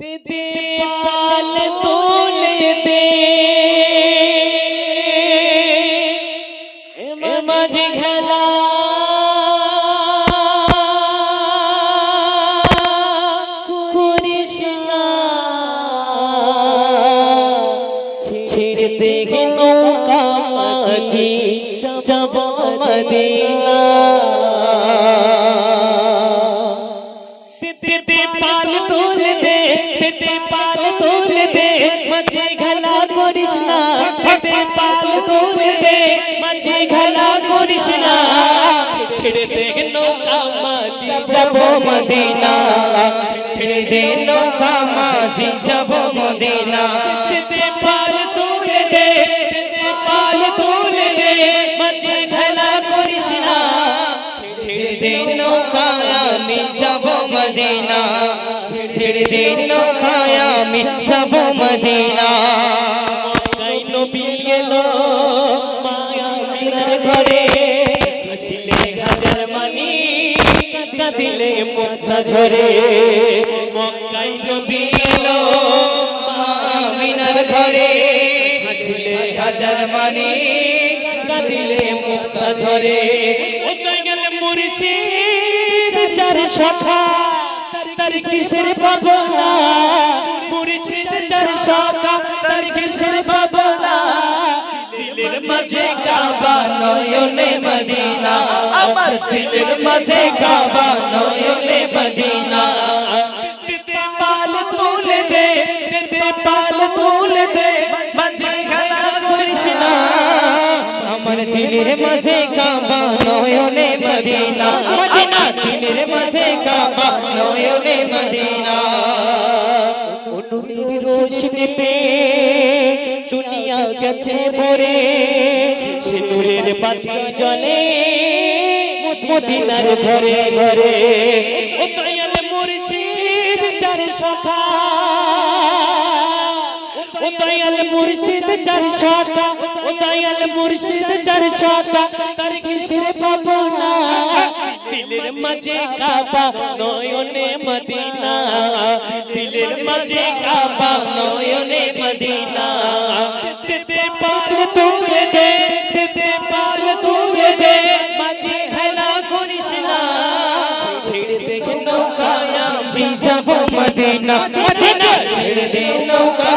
দিদি পাল তুলে দে। মাঝি খেলা। ছিড়তে নৌকা মাঝি যাব মদিনা। তেতে পাল তোল দে তেতে পাল তোল দে, মাঝে খেলা করিস না তেতে পাল তোল দে, মাঝে খেলা করিস না। ছেড়ে দে নৌকা মাঝি, যাব মদিনা। ছেড়ে দে নৌকা মাঝি, যাব মদিনা। তেতে পাল মদিনা, ছেড়ে দে নৌকায় আমি যাব মদিনা। নবী এলো মায়া মিনার ঘরে হাসিলে হাজার মানি, কাঁদিলে মুক্তা ঝরে। মক্কায় নবী এলো মিনার ঘরে হাসিলে হাজার মানি, কাঁদিলে মুক্তা ঝরে। ওতাই গেলে মুর্শিদ, চার শাখা? তার কিসের পাবনা মুর্শিদ চার সকা তার কিসের পাবনা দিলের মাঝে কাবা, নয়নে মদিনা। আমার দিলের মাঝে কাবা, নয়নে মদিনা। দিলের মাঝে কাবা নয়নে মদিনা। আমার দিলের মাঝে কাবা নয়নে মদিনা। অনুরের রোশনীতে দুনিয়া গেছে ভরে সে নূরের বাতি জ্বলে মদিনার ঘরে ঘরে। ও দয়াল মুর্শিদ চার সখা ও দয়াল মুর্শিদ চার সখা ও দয়াল মুর্শিদ চার সখা তার কিসের পাবনা, দিলের মাঝে কাবা, নয়নে মদিনা। দিলের মাঝে কাবা, নয়নে মদিনা। তেতে পাল তুলে দে তেতে পাল তুলে দে, মাঝে হেলা করিস না। ছেড়ে দে নৌকা আমি যাব মদিনা। মদিনা, ছেড়ে দে নৌকা